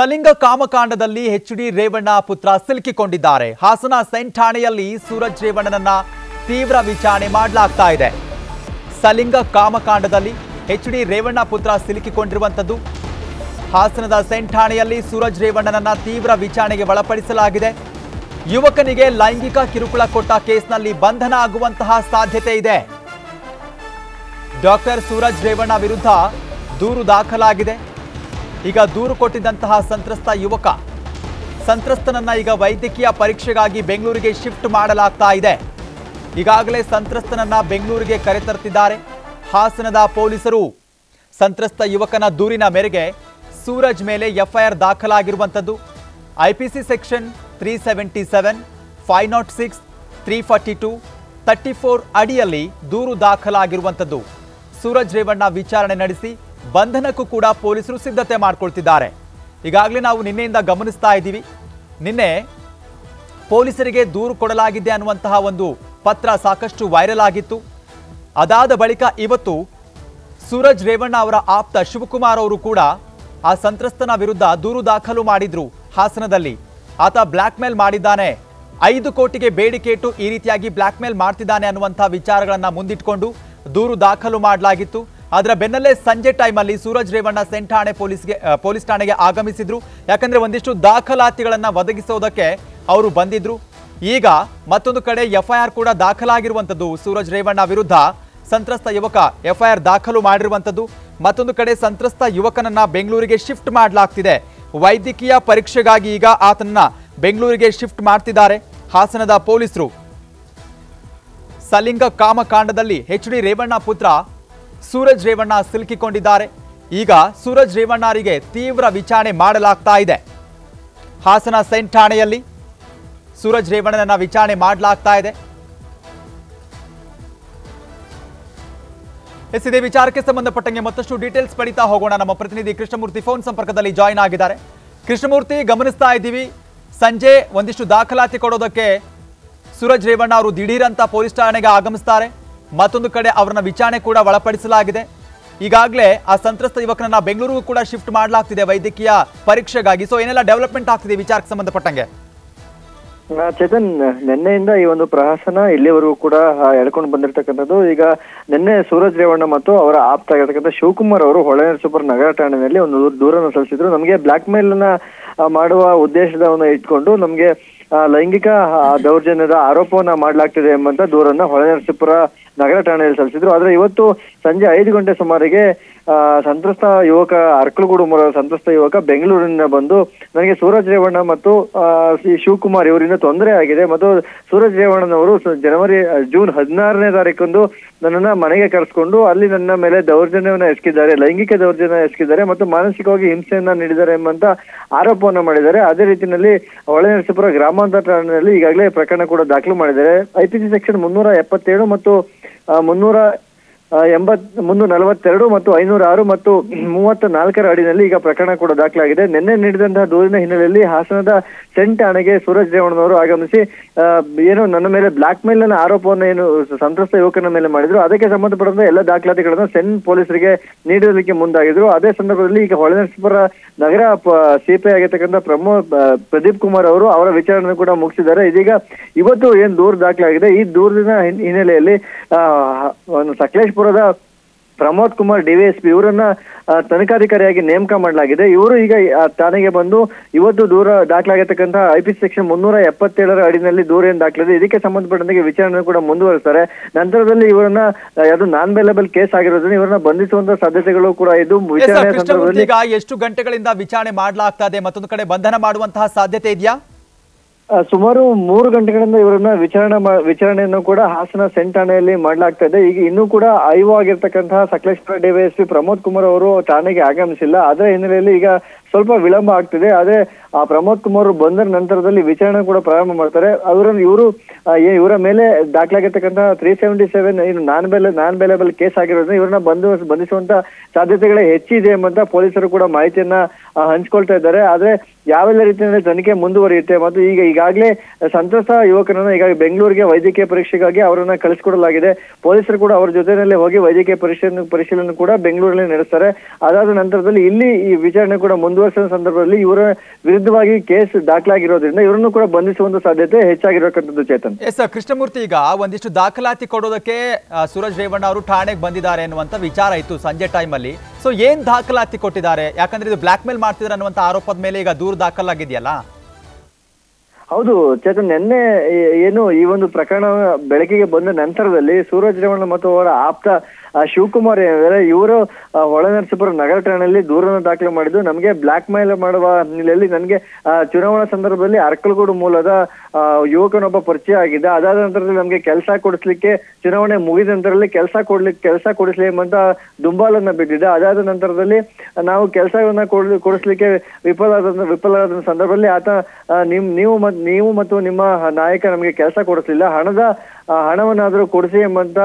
ಸಲಿಂಗ ಕಾಮಕಾಂಡದಲ್ಲಿ H D Revanna ಪುತ್ರ ಸಿಲುಕಿಕೊಂಡಿದ್ದಾರೆ. ಹಾಸನ ಸೈಂಟ್ ಠಾಣೆಯಲ್ಲಿ ಸೂರಜ್ ರೇವಣ್ಣನನ್ನ ತೀವ್ರ ವಿಚಾರಣೆ ಮಾಡಲಾಗ್ತಾ ಇದೆ. ಸಲಿಂಗ ಕಾಮಕಾಂಡದಲ್ಲಿ ಎಚ್ ಡಿ ರೇವಣ್ಣ ಪುತ್ರ ಸಿಲುಕಿಕೊಂಡಿರುವಂಥದ್ದು. ಹಾಸನದ ಸೈಂಟ್ ಠಾಣೆಯಲ್ಲಿ ಸೂರಜ್ ರೇವಣ್ಣನನ್ನ ತೀವ್ರ ವಿಚಾರಣೆಗೆ ಒಳಪಡಿಸಲಾಗಿದೆ. ಯುವಕನಿಗೆ ಲೈಂಗಿಕ ಕಿರುಕುಳ ಕೊಟ್ಟ ಕೇಸ್ನಲ್ಲಿ ಬಂಧನ ಆಗುವಂತಹ ಸಾಧ್ಯತೆ ಇದೆ. ಡಾಕ್ಟರ್ ಸೂರಜ್ ರೇವಣ್ಣ ವಿರುದ್ಧ ದೂರು ದಾಖಲಾಗಿದೆ. ಈಗ ದೂರು ಕೊಟ್ಟಿದ್ದಂತಹ ಸಂತ್ರಸ್ತ ಯುವಕ. ಸಂತ್ರಸ್ತನನ್ನ ಈಗ ವೈದ್ಯಕೀಯ ಪರೀಕ್ಷೆಗಾಗಿ ಬೆಂಗಳೂರಿಗೆ ಶಿಫ್ಟ್ ಮಾಡಲಾಗ್ತಾ ಇದೆ. ಈಗಾಗಲೇ ಸಂತ್ರಸ್ತನನ್ನ ಬೆಂಗಳೂರಿಗೆ ಕರೆತರ್ತಿದ್ದಾರೆ ಹಾಸನದ ಪೊಲೀಸರು. ಸಂತ್ರಸ್ತ ಯುವಕನ ದೂರಿನ ಮೇರೆಗೆ ಸೂರಜ್ ಮೇಲೆ FIR ದಾಖಲಾಗಿರುವಂಥದ್ದು. IPC section three seventy seven, five not six, three forty two, thirty four ಅಡಿಯಲ್ಲಿ ದೂರು ದಾಖಲಾಗಿರುವಂಥದ್ದು. ಸೂರಜ್ ರೇವಣ್ಣ ವಿಚಾರಣೆ ನಡೆಸಿ ಬಂಧನಕ್ಕೂ ಕೂಡ ಪೊಲೀಸರು ಸಿದ್ಧತೆ ಮಾಡ್ಕೊಳ್ತಿದ್ದಾರೆ. ಈಗಾಗಲೇ ನಾವು ನಿನ್ನೆಯಿಂದ ಗಮನಿಸ್ತಾ ಇದ್ದೀವಿ. ನಿನ್ನೆ ಪೊಲೀಸರಿಗೆ ದೂರು ಕೊಡಲಾಗಿದೆ ಅನ್ನುವಂತಹ ಒಂದು ಪತ್ರ ಸಾಕಷ್ಟು ವೈರಲ್ ಆಗಿತ್ತು. ಅದಾದ ಬಳಿಕ ಇವತ್ತು ಸೂರಜ್ ರೇವಣ್ಣ ಅವರ ಆಪ್ತ ಶಿವಕುಮಾರ್ ಅವರು ಕೂಡ ಆ ಸಂತ್ರಸ್ತನ ವಿರುದ್ಧ ದೂರು ದಾಖಲು ಮಾಡಿದ್ರು ಹಾಸನದಲ್ಲಿ. ಆತ ಬ್ಲ್ಯಾಕ್ ಮೇಲ್ ಮಾಡಿದ್ದಾನೆ. ಐದು ಕೋಟಿಗೆ ಬೇಡಿಕೆ ಇಟ್ಟು ಈ ರೀತಿಯಾಗಿ ಬ್ಲ್ಯಾಕ್ ಮೇಲ್ ಮಾಡ್ತಿದ್ದಾನೆ ಅನ್ನುವಂಥ ವಿಚಾರಗಳನ್ನ ಮುಂದಿಟ್ಕೊಂಡು ದೂರು ದಾಖಲು ಮಾಡಲಾಗಿತ್ತು. ಅದರ ಬೆನ್ನಲ್ಲೇ ಸಂಜೆ ಟೈಮಲ್ಲಿ ಸೂರಜ್ ರೇವಣ್ಣ ಸೆಂಟ್ ಠಾಣೆ ಪೊಲೀಸ್ಗೆ ಪೊಲೀಸ್ ಠಾಣೆಗೆ ಆಗಮಿಸಿದ್ರು. ಯಾಕಂದ್ರೆ ಒಂದಿಷ್ಟು ದಾಖಲಾತಿಗಳನ್ನು ಒದಗಿಸೋದಕ್ಕೆ ಅವರು ಬಂದಿದ್ರು. ಈಗ ಮತ್ತೊಂದು ಕಡೆ ಎಫ್ಐಆರ್ ಕೂಡ ದಾಖಲಾಗಿರುವಂಥದ್ದು ಸೂರಜ್ ರೇವಣ್ಣ ವಿರುದ್ಧ. ಸಂತ್ರಸ್ತ ಯುವಕ ಎಫ್ಐಆರ್ ದಾಖಲು ಮಾಡಿರುವಂಥದ್ದು. ಮತ್ತೊಂದು ಕಡೆ ಸಂತ್ರಸ್ತ ಯುವಕನನ್ನ ಬೆಂಗಳೂರಿಗೆ ಶಿಫ್ಟ್ ಮಾಡಲಾಗ್ತಿದೆ. ವೈದ್ಯಕೀಯ ಪರೀಕ್ಷೆಗಾಗಿ ಈಗ ಆತನನ್ನ ಬೆಂಗಳೂರಿಗೆ ಶಿಫ್ಟ್ ಮಾಡ್ತಿದ್ದಾರೆ ಹಾಸನದ ಪೊಲೀಸರು. ಸಲಿಂಗ ಕಾಮಕಾಂಡದಲ್ಲಿ ಎಚ್ ಡಿ ರೇವಣ್ಣ ಪುತ್ರ ಸೂರಜ್ ರೇವಣ್ಣ ಸಿಲುಕಿಕೊಂಡಿದ್ದಾರೆ. ಈಗ ಸೂರಜ್ ರೇವಣ್ಣರಿಗೆ ತೀವ್ರ ವಿಚಾರಣೆ ಮಾಡಲಾಗ್ತಾ ಇದೆ. ಹಾಸನ ಸೆಂಟ್ ಠಾಣೆಯಲ್ಲಿ ಸೂರಜ್ ರೇವಣ್ಣನನ್ನ ವಿಚಾರಣೆ ಮಾಡಲಾಗ್ತಾ ಇದೆ. ಎಸ್, ಇದೇ ವಿಚಾರಕ್ಕೆ ಸಂಬಂಧಪಟ್ಟಂಗೆ ಮತ್ತಷ್ಟು ಡೀಟೇಲ್ಸ್ ಪಡಿತಾ ಹೋಗೋಣ. ನಮ್ಮ ಪ್ರತಿನಿಧಿ ಕೃಷ್ಣಮೂರ್ತಿ ಫೋನ್ ಸಂಪರ್ಕದಲ್ಲಿ ಜಾಯಿನ್ ಆಗಿದ್ದಾರೆ. ಕೃಷ್ಣಮೂರ್ತಿ, ಗಮನಿಸ್ತಾ ಇದ್ದೀವಿ. ಸಂಜೆ ಒಂದಿಷ್ಟು ದಾಖಲಾತಿ ಕೊಡೋದಕ್ಕೆ ಸೂರಜ್ ರೇವಣ್ಣ ಅವರು ದಿಢೀರ್ ಅಂತ ಪೊಲೀಸ್ ಠಾಣೆಗೆ ಆಗಮಿಸ್ತಾರೆ. ಮತ್ತೊಂದು ಕಡೆ ಅವರನ್ನ ವಿಚಾರಣೆ ಕೂಡ ಒಳಪಡಿಸಲಾಗಿದೆ. ಈಗಾಗಲೇ ಆ ಸಂತ್ರಸ್ತ ಯುವಕನನ್ನ ಬೆಂಗಳೂರಿಗೂ ಕೂಡ ಶಿಫ್ಟ್ ಮಾಡಲಾಗ್ತಿದೆ ವೈದ್ಯಕೀಯ ಪರೀಕ್ಷೆಗಾಗಿ. ಸೊ ಏನೆಲ್ಲ ಡೆವಲಪ್ಮೆಂಟ್ ಆಗ್ತಿದೆ ವಿಚಾರಕ್ಕೆ ಸಂಬಂಧಪಟ್ಟಂಗೆ? ಚೇತನ್, ನಿನ್ನೆಯಿಂದ ಈ ಒಂದು ಪ್ರಹಸನ ಇಲ್ಲಿವರೆಗೂ ಕೂಡ ಎಳ್ಕೊಂಡು ಬಂದಿರತಕ್ಕಂಥದ್ದು. ಈಗ ನಿನ್ನೆ ಸೂರಜ್ ರೇವಣ್ಣ ಮತ್ತು ಅವರ ಆಪ್ತ ಆಗಿರ್ತಕ್ಕಂಥ ಶಿವಕುಮಾರ್ ಅವರು ಹೊಳೆನರಸೀಪುರ ನಗರ ಠಾಣೆಯಲ್ಲಿ ಒಂದು ದೂರ- ದೂರನ್ನು ಸಲ್ಲಿಸಿದ್ರು. ನಮಗೆ ಬ್ಲಾಕ್ ಮೇಲ್ ಮಾಡುವ ಉದ್ದೇಶವನ್ನು ಇಟ್ಕೊಂಡು ನಮಗೆ ಲೈಂಗಿಕ ದೌರ್ಜನ್ಯದ ಆರೋಪವನ್ನ ಮಾಡಲಾಗ್ತಿದೆ ಎಂಬಂತ ದೂರನ್ನ ಹೊಳೆನರಸೀಪುರ ನಗರ ಠಾಣೆಯಲ್ಲಿ ಸಲ್ಲಿಸಿದ್ರು. ಆದ್ರೆ ಇವತ್ತು ಸಂಜೆ ಐದು ಗಂಟೆ ಸುಮಾರಿಗೆ ಸಂತ್ರಸ್ತ ಯುವಕ ಅರ್ಕಲಗೂಡು ಮೂಲದ ಸಂತ್ರಸ್ತ ಯುವಕ ಬೆಂಗಳೂರಿನಿಂದ ಬಂದು ನನಗೆ ಸೂರಜ್ ರೇವಣ್ಣ ಮತ್ತು ಶ್ರೀ ಶಿವಕುಮಾರ್ ಇವರಿಂದ ತೊಂದರೆ ಆಗಿದೆ. ಮತ್ತು ಸೂರಜ್ ರೇವಣ್ಣನವರು ಜನವರಿ ಜೂನ್ ಹದಿನಾರನೇ ತಾರೀಕೊಂದು ನನ್ನನ್ನ ಮನೆಗೆ ಕರೆಸ್ಕೊಂಡು ಅಲ್ಲಿ ನನ್ನ ಮೇಲೆ ದೌರ್ಜನ್ಯವನ್ನ ಎಸಗಿದ್ದಾರೆ, ಲೈಂಗಿಕ ದೌರ್ಜನ್ಯ ಎಸಗಿದ್ದಾರೆ ಮತ್ತು ಮಾನಸಿಕವಾಗಿ ಹಿಂಸೆಯನ್ನ ನೀಡಿದ್ದಾರೆ ಎಂಬಂತ ಆರೋಪವನ್ನ ಮಾಡಿದ್ದಾರೆ. ಅದೇ ರೀತಿಯಲ್ಲಿ ಹೊಳೆನರಸೀಪುರ ಗ್ರಾಮಾಂತರ ಠಾಣೆಯಲ್ಲಿ ಈಗಾಗಲೇ ಪ್ರಕರಣ ಕೂಡ ದಾಖಲು ಮಾಡಿದ್ದಾರೆ. ಐಪಿಸಿ ಸೆಕ್ಷನ್ ಮುನ್ನೂರ ಎಪ್ಪತ್ತೇಳು ಮತ್ತು ಮುನ್ನೂರ ಎಂಬತ್ ಮುನ್ನೂರ ನಲವತ್ತೆರಡು ಮತ್ತು ಐನೂರ ಆರು ಮತ್ತು ಮೂವತ್ತ ನಾಲ್ಕರ ಅಡಿನಲ್ಲಿ ಈಗ ಪ್ರಕರಣ ಕೂಡ ದಾಖಲಾಗಿದೆ. ನಿನ್ನೆ ನೀಡಿದಂತಹ ದೂರಿನ ಹಿನ್ನೆಲೆಯಲ್ಲಿ ಹಾಸನದ ಸೆಂಟ್ ಠಾಣೆಗೆ ಸೂರಜ್ ರೇವಣ್ಣನವರು ಆಗಮಿಸಿ ಏನು ನನ್ನ ಮೇಲೆ ಬ್ಲಾಕ್ ಮೇಲ್ನ ಆರೋಪವನ್ನು ಏನು ಸಂತ್ರಸ್ತ ಯುವಕನ ಮೇಲೆ ಮಾಡಿದ್ರು. ಅದಕ್ಕೆ ಸಂಬಂಧಪಟ್ಟಂತ ಎಲ್ಲ ದಾಖಲಾತಿಗಳನ್ನು ಸೆನ್ ಪೊಲೀಸರಿಗೆ ನೀಡಲಿಕ್ಕೆ ಮುಂದಾಗಿದ್ರು. ಅದೇ ಸಂದರ್ಭದಲ್ಲಿ ಈಗ ಹೊಳೆನರಸೀಪುರ ನಗರ ಸಿಪಿ ಆಗಿರ್ತಕ್ಕಂಥ ಪ್ರಮೋ ಪ್ರದೀಪ್ ಕುಮಾರ್ ಅವರು ಅವರ ವಿಚಾರಣೆ ಕೂಡ ಮುಗಿಸಿದ್ದಾರೆ. ಇದೀಗ ಇವತ್ತು ಏನ್ ದೂರು ದಾಖಲಾಗಿದೆ? ಈ ದೂರಿನ ಹಿನ್- ಹಿನ್ನೆಲೆಯಲ್ಲಿ ಆ, ಒಂದು ಪ್ರಮೋದ್ ಕುಮಾರ್ ಡಿವಿಎಸ್ಪಿ ಇವರನ್ನ ತನಿಖಾಧಿಕಾರಿಯಾಗಿ ನೇಮಕ ಮಾಡಲಾಗಿದೆ. ಇವರು ಈಗ ಠಾಣೆಗೆ ಬಂದು ಇವತ್ತು ದೂರ ದಾಖಲಾಗಿರ್ತಕ್ಕಂತಹ ಐಪಿ ಸೆಕ್ಷನ್ ಮುನ್ನೂರ ಎಪ್ಪತ್ತೇಳರ ಅಡಿನಲ್ಲಿ ದೂರ ಏನು ದಾಖಲಿದೆ. ಇದಕ್ಕೆ ಸಂಬಂಧಪಟ್ಟಂತೆ ವಿಚಾರಣೆ ಕೂಡ ಮುಂದುವರಿಸ್ತಾರೆ. ನಂತರದಲ್ಲಿ ಇವರನ್ನ ಯಾವುದು ಅದು ನಾನ್ ಬೇಲೆಬಲ್ ಕೇಸ್ ಆಗಿರೋದ್ರಿಂದ ಇವರನ್ನ ಬಂಧಿಸುವಂತ ಸಾಧ್ಯತೆಗಳು ಕೂಡ ಇದು ವಿಚಾರಣೆ ಸಂದರ್ಭದಲ್ಲಿ ಎಷ್ಟು ಗಂಟೆಗಳಿಂದ ವಿಚಾರಣೆ ಮಾಡಲಾಗ್ತಾ ಇದೆ? ಮತ್ತೊಂದು ಕಡೆ ಬಂಧನ ಮಾಡುವಂತಹ ಸಾಧ್ಯತೆ ಇದೆಯಾ? ಸುಮಾರು ಮೂರು ಗಂಟೆಗಳಿಂದ ಇವರನ್ನ ವಿಚಾರಣೆ ವಿಚಾರಣೆಯನ್ನು ಕೂಡ ಹಾಸನ ಸೆಂಟ್ ಠಾಣೆಯಲ್ಲಿ ಮಾಡಲಾಗ್ತಾ ಇದೆ. ಈಗ ಇನ್ನೂ ಕೂಡ ಐಒ ಆಗಿರ್ತಕ್ಕಂತಹ ಸಕಲೇಶ್ವರ ಡಿವೈಎಸ್ಪಿ ಪ್ರಮೋದ್ ಕುಮಾರ್ ಅವರು ಠಾಣೆಗೆ ಆಗಮಿಸಿಲ್ಲ. ಅದರ ಹಿನ್ನೆಲೆಯಲ್ಲಿ ಈಗ ಸ್ವಲ್ಪ ವಿಳಂಬ ಆಗ್ತಿದೆ, ಆದ್ರೆ ಆ ಪ್ರಮೋದ್ ಕುಮಾರ್ ಬಂದ ನಂತರದಲ್ಲಿ ವಿಚಾರಣೆ ಕೂಡ ಪ್ರಾರಂಭ ಮಾಡ್ತಾರೆ. ಅವರನ್ನು ಇವರು ಇವರ ಮೇಲೆ ದಾಖಲಾಗಿರ್ತಕ್ಕಂತಹ ತ್ರೀ ಸೆವೆಂಟಿ ಸೆವೆನ್ ಏನು ನಾನ್ ಬೆಲೆ ನಾನ್ ಬೆಲೆಬಲ್ ಕೇಸ್ ಆಗಿರೋದ್ರಿಂದ ಇವರನ್ನ ಬಂದು ಬಂಧಿಸುವಂತ ಸಾಧ್ಯತೆಗಳೇ ಹೆಚ್ಚಿದೆ ಎಂಬಂತ ಪೊಲೀಸರು ಕೂಡ ಮಾಹಿತಿಯನ್ನ ಹಂಚ್ಕೊಳ್ತಾ ಇದ್ದಾರೆ. ಆದ್ರೆ ಯಾವೆಲ್ಲ ರೀತಿಯಲ್ಲಿ ತನಿಖೆ ಮುಂದುವರಿಯುತ್ತೆ ಮತ್ತು ಈಗ ಈಗಾಗಲೇ ಸಂತ್ರಸ್ತ ಯುವಕರನ್ನ ಈಗ ಬೆಂಗಳೂರಿಗೆ ವೈದ್ಯಕೀಯ ಪರೀಕ್ಷೆಗಾಗಿ ಅವರನ್ನ ಕಳಿಸ್ಕೊಡಲಾಗಿದೆ. ಪೊಲೀಸರು ಕೂಡ ಅವರ ಜೊತೆಯಲ್ಲಿ ಹೋಗಿ ವೈದ್ಯಕೀಯ ಪರಿಶೀಲನೆ ಪರಿಶೀಲನೆ ಕೂಡ ಬೆಂಗಳೂರಲ್ಲಿ ನಡೆಸ್ತಾರೆ. ಅದಾದ ನಂತರದಲ್ಲಿ ಇಲ್ಲಿ ಈ ವಿಚಾರಣೆ ಕೂಡ ಮುಂದುವರಿಸಿದ ಸಂದರ್ಭದಲ್ಲಿ ಇವರ ವಿರುದ್ಧವಾಗಿ ಕೇಸ್ ದಾಖಲಾಗಿರೋದ್ರಿಂದ ಇವರನ್ನು ಕೂಡ ಬಂಧಿಸುವಂತ ಸಾಧ್ಯತೆ ಹೆಚ್ಚಾಗಿರತಕ್ಕಂಥದ್ದು ಚೇತನ್. ಎಸ್ ಕೃಷ್ಣಮೂರ್ತಿ ಈಗ ಒಂದಿಷ್ಟು ದಾಖಲಾತಿ ಕೊಡೋದಕ್ಕೆ ಸೂರಜ್ ರೇವಣ್ಣ ಅವರು ಠಾಣೆಗೆ ಬಂದಿದ್ದಾರೆ ಅನ್ನುವಂಥ ವಿಚಾರ ಇತ್ತು ಸಂಜೆ ಟೈಮಲ್ಲಿ ಸೊ ಏನ್ ದಾಖಲಾತಿ ಕೊಟ್ಟಿದ್ದಾರೆ? ಯಾಕಂದ್ರೆ ಇದು ಬ್ಲಾಕ್ ಮೇಲ್ ಮಾಡ್ತಿದ್ದಾರೆ ಅನ್ನುವಂಥ ಆರೋಪದ ಮೇಲೆ ಈಗ ದೂರು ದಾಖಲಾಗಿದೆಯಲ್ಲ? ಹೌದು ಚೇತನ್ ನಿನ್ನೆ ಏನು ಈ ಒಂದು ಪ್ರಕರಣ ಬೆಳಕಿಗೆ ಬಂದ ನಂತರದಲ್ಲಿ ಸೂರಜ್ ರೇವಣ್ಣ ಮತ್ತು ಅವರ ಆಪ್ತ ಆ, ಶಿವಕುಮಾರ್ ಏನಿದ್ದಾರೆ ಇವರು ಹೊಳೆನರಸೀಪುರ ನಗರ ಠಾಣೆಯಲ್ಲಿ ದೂರನ್ನು ದಾಖಲೆ ಮಾಡಿದ್ದು. ನಮಗೆ ಬ್ಲಾಕ್ ಮೇಲ್ ಮಾಡುವ ಹಿನ್ನೆಲೆಯಲ್ಲಿ ನನಗೆ ಚುನಾವಣಾ ಸಂದರ್ಭದಲ್ಲಿ ಅರ್ಕಲಗೂಡು ಮೂಲದ ಯುವಕನೊಬ್ಬ ಪರಿಚಯ ಆಗಿದ್ದ ಅದಾದ ನಂತರದಲ್ಲಿ ನಮಗೆ ಕೆಲಸ ಕೊಡಿಸ್ಲಿಕ್ಕೆ ಚುನಾವಣೆ ಮುಗಿದ ನಂತರದಲ್ಲಿ ಕೆಲಸ ಕೊಡ್ಲಿಕ್ಕೆ ಕೆಲಸ ಕೊಡಿಸ್ಲಿ ಎಂಬಂತ ದುಂಬಾಲನ್ನ ಬಿದ್ದಿದ್ದ ಅದಾದ ನಂತರದಲ್ಲಿ ನಾವು ಕೆಲಸವನ್ನ ಕೊಡ್ ಕೊಡಿಸ್ಲಿಕ್ಕೆ ವಿಫಲವಾದ ವಿಫಲವಾದ ಸಂದರ್ಭದಲ್ಲಿ ಆತ ನಿಮ್ ನೀವು ನೀವು ಮತ್ತು ನಿಮ್ಮ ನಾಯಕ ನಮಗೆ ಕೆಲಸ ಕೊಡಿಸ್ಲಿಲ್ಲ. ಹಣದ ಹಣವನ್ನಾದ್ರೂ ಕೊಡಿಸಿ ಎಂಬಂತ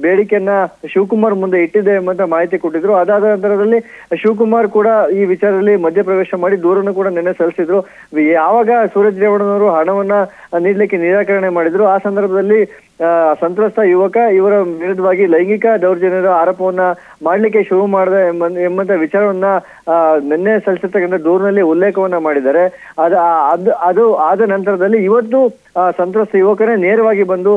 ಬೇಡಿಕೆಯನ್ನ ಶಿವಕುಮಾರ್ ಮುಂದೆ ಇಟ್ಟಿದೆ ಎಂಬಂತ ಮಾಹಿತಿ ಕೊಟ್ಟಿದ್ರು. ಅದಾದ ನಂತರದಲ್ಲಿ ಶಿವಕುಮಾರ್ ಕೂಡ ಈ ವಿಚಾರದಲ್ಲಿ ಮಧ್ಯಪ್ರವೇಶ ಮಾಡಿ ದೂರನ್ನು ಕೂಡ ನಿನ್ನೆ ಸಲ್ಲಿಸಿದ್ರು. ಯಾವಾಗ ಸೂರಜ್ ರೇವಣ್ಣನವರು ಹಣವನ್ನ ನೀಡ್ಲಿಕ್ಕೆ ನಿರಾಕರಣೆ ಮಾಡಿದ್ರು, ಆ ಸಂದರ್ಭದಲ್ಲಿ ಸಂತ್ರಸ್ತ ಯುವಕ, ಇವರ ವಿರುದ್ಧವಾಗಿ ಲೈಂಗಿಕ ದೌರ್ಜನ್ಯದ ಆರೋಪವನ್ನ ಮಾಡಲಿಕ್ಕೆ ಶುರು ಮಾಡಿದ ಎಂಬ, ಎಂಬಂತ ವಿಚಾರವನ್ನ ನಿನ್ನೆ ಸಲ್ಲಿಸಿರ್ತಕ್ಕಂಥ ದೂರಿನಲ್ಲಿ ಉಲ್ಲೇಖವನ್ನ ಮಾಡಿದ್ದಾರೆ. ಅದ ಅದು ಅದು ಆದ ನಂತರದಲ್ಲಿ ಇವತ್ತು ಸಂತ್ರಸ್ತ ಯುವಕರೇ ನೇರವಾಗಿ ಬಂದು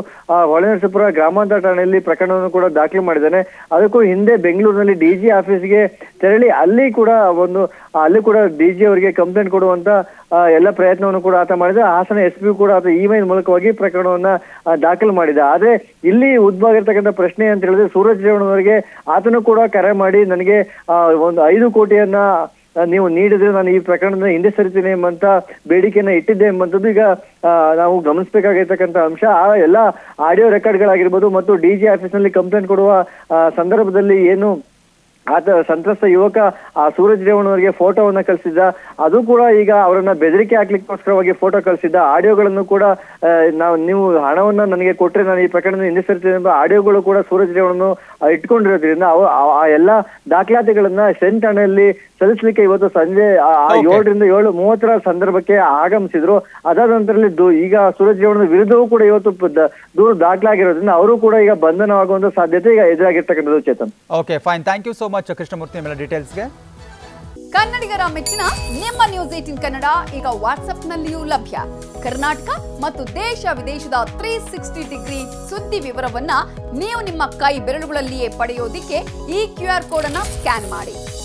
ಹೊಳೆನರಸೀಪುರ ಗ್ರಾಮಾಂತರ ಠಾಣೆಯಲ್ಲಿ ಪ್ರಕರಣವನ್ನು ಕೂಡ ದಾಖಲು ಮಾಡಿದ್ದಾನೆ. ಅದಕ್ಕೂ ಹಿಂದೆ ಬೆಂಗಳೂರಿನಲ್ಲಿ ಡಿ ಜಿ ಆಫೀಸ್ಗೆ ತೆರಳಿ ಅಲ್ಲಿ ಕೂಡ ಒಂದು, ಅಲ್ಲಿ ಕೂಡ ಡಿ ಜಿ ಅವರಿಗೆ ಕಂಪ್ಲೇಂಟ್ ಕೊಡುವಂತ ಎಲ್ಲ ಪ್ರಯತ್ನವನ್ನು ಕೂಡ ಆತ ಮಾಡಿದ. ಹಾಸನ ಎಸ್ ಪಿ ಕೂಡ ಆತ ಇಮೇಲ್ ಮೂಲಕವಾಗಿ ಪ್ರಕರಣವನ್ನ ದಾಖಲು ಮಾಡಿದ ಆದ್ರೆ ಇಲ್ಲಿ ಉದ್ಭವ ಪ್ರಶ್ನೆ ಅಂತ ಹೇಳಿದ್ರೆ ಸೂರಜ್ ರೇವಣ್ಣನವರಿಗೆ ಆತನು ಕೂಡ ಕರೆ ಮಾಡಿ ನನಗೆ ಒಂದು ಐದು ಕೋಟಿಯನ್ನ ನೀವು ನೀಡಿದ್ರೆ ನಾನು ಈ ಪ್ರಕರಣದ ಹಿಂದೆ ಸರಿತೀನಿ ಎಂಬಂತ ಬೇಡಿಕೆಯನ್ನ ಇಟ್ಟಿದ್ದೆ ಎಂಬಂತದ್ದು ಈಗ ನಾವು ಗಮನಿಸಬೇಕಾಗಿರ್ತಕ್ಕಂಥ ಅಂಶ. ಆ ಎಲ್ಲ ಆಡಿಯೋ ರೆಕಾರ್ಡ್ಗಳಾಗಿರ್ಬೋದು ಮತ್ತು ಡಿ ಜಿ ಆಫೀಸ್ನಲ್ಲಿ ಕಂಪ್ಲೇಂಟ್ ಕೊಡುವ ಸಂದರ್ಭದಲ್ಲಿ ಏನು ಆತ ಸಂತ್ರಸ್ತ ಯುವಕ, ಆ ಸೂರಜ್ ರೇವಣ್ಣವರಿಗೆ ಫೋಟೋವನ್ನ ಕಳಿಸಿದ್ದ. ಅದು ಕೂಡ ಈಗ ಅವರನ್ನ ಬೆದರಿಕೆ ಹಾಕ್ಲಿಕ್ಕೋಸ್ಕರವಾಗಿ ಫೋಟೋ ಕಳಿಸಿದ್ದ. ಆಡಿಯೋಗಳನ್ನು ಕೂಡ ನಾವು, ನೀವು ಹಣವನ್ನ ನನಗೆ ಕೊಟ್ಟರೆ ನಾನು ಈ ಪ್ರಕರಣ ಹಿಂದಿಸಿರ್ತೀನಿ ಸರಿತೀನಿ ಎಂಬ ಆಡಿಯೋಗಳು ಕೂಡ ಸೂರಜ್ ರೇವಣ್ಣನು ಇಟ್ಕೊಂಡಿರೋದ್ರಿಂದ ಅವು, ಆ- ಎಲ್ಲಾ ಎಲ್ಲ ದಾಖಲಾತಿಗಳನ್ನ ಸೆನ್ ಠಾಣೆಯಲ್ಲಿ ಸಲ್ಲಿಸಲಿಕ್ಕೆ ಇವತ್ತು ಸಂಜೆ. ಏಳರಿಂದ ಏಳು ಮೂವತ್ತರ ಸಂದರ್ಭಕ್ಕೆ ಆಗಮಿಸಿದ್ರು. ಅದಾದ ನಂತರದಲ್ಲಿ ಈಗ ಸೂರಜ್ ಗೌಡನ ವಿರುದ್ಧವೂ ಕೂಡ ಇವತ್ತು ದೂರು ದಾಖಲಾಗಿರೋದ್ರಿಂದ ಅವರು ಕೂಡ ಈಗ ಬಂಧನವಾಗುವಂತ ಸಾಧ್ಯತೆ ಈಗ ಎದುರಾಗಿರ್ತಕ್ಕಂಥದ್ದು Chetan. Okay fine thank you so much Krishnamurthy details ಡೀಟೇಲ್ಸ್ಗೆ ಕನ್ನಡಿಗರ ಮೆಚ್ಚಿನ ನಿಮ್ಮ ನ್ಯೂಸ್ ಏಟಿನ್ ಕನ್ನಡ ಈಗ ವಾಟ್ಸ್ಆಪ್ನಲ್ಲಿಯೂ ಲಭ್ಯ. ಕರ್ನಾಟಕ ಮತ್ತು ದೇಶ ವಿದೇಶದ ತ್ರೀ ಸಿಕ್ಸ್ಟಿ ಡಿಗ್ರಿ ಸುದ್ದಿ ವಿವರವನ್ನ ನೀವು ನಿಮ್ಮ ಕೈ ಬೆರಳುಗಳಲ್ಲಿಯೇ ಪಡೆಯೋದಿಕ್ಕೆ ಈ ಕ್ಯೂ ಆರ್ ಕೋಡ್ ಅನ್ನ ಸ್ಕ್ಯಾನ್ ಮಾಡಿ.